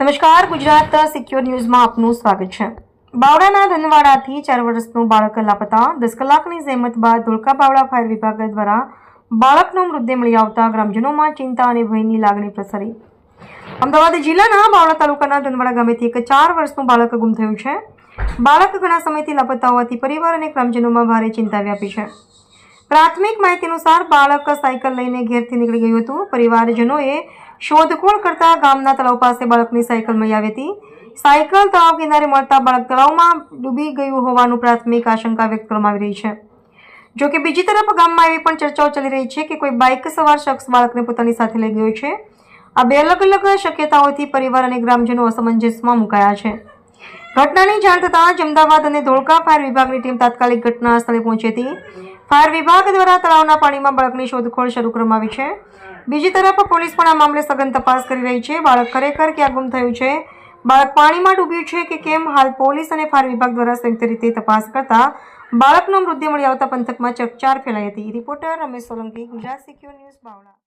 નમસ્કાર, ગુજરાત સિક્યોર ન્યૂઝમાં આપનું સ્વાગત છે. બાવળાના ધનવાડાથી ચાર વર્ષનું બાળક લાપતા દસ કલાકની જહેમત બાદ ધોળકા બાવળા ફાયર વિભાગ દ્વારા બાળકનો મૃતદેહ મળી આવતા ગ્રામજનોમાં ચિંતા અને ભયની લાગણી પ્રસરી. અમદાવાદ જિલ્લાના બાવળા તાલુકાના ધનવાડા ગામેથી એક ચાર વર્ષનું બાળક ગુમ થયું છે. બાળક ઘણા સમયથી લાપતા હોવાથી પરિવાર અને ગ્રામજનોમાં ભારે ચિંતા વ્યાપી છે. પ્રાથમિક માહિતી અનુસાર બાળક સાયકલ લઈને ઘેરથી નીકળી ગયું હતું. પરિવારજનોએ શોધખોળ કરતા ગામના તળાવ પાસે બાળકની સાયકલ મળી આવી હતી. સાયકલ તળાવ કિનારે મળતા બાળક તળાવમાં ડૂબી ગયું હોવાનું પ્રાથમિક આશંકા વ્યક્ત કરવામાં આવી રહી છે. જો કે બીજી તરફ ગામમાં એવી પણ ચર્ચાઓ ચાલી રહી છે કે કોઈ બાઇક સવાર શખ્સ બાળકને પોતાની સાથે લઈ ગયો છે. આ બે અલગ અલગ શક્યતાઓથી પરિવાર અને ગ્રામજનો અસમંજસમાં મુકાયા છે. ઘટનાની જાણ થતાં જ અમદાવાદ અને ધોળકા ફાયર વિભાગની ટીમ તાત્કાલિક ઘટના સ્થળે પહોંચી હતી. ફાયર વિભાગ દ્વારા તળાવના પાણીમાં બાળકની શોધખોળ શરૂ કરવામાં આવી છે. બીજી તરફ પોલીસ પણ આ મામલે સઘન તપાસ કરી રહી છે. બાળક ખરેખર ક્યાં ગુમ થયું છે? બાળક પાણીમાં ડૂબ્યું છે કે કેમ? હાલ પોલીસ અને ફાયર વિભાગ દ્વારા સંયુક્ત રીતે તપાસ કરતા બાળકનો મૃતદેહ મળી આવતા પંથકમાં ચકચાર ફેલાઈ હતી. Reporter Ramesh Solanki, Gujarat secure news Bavla.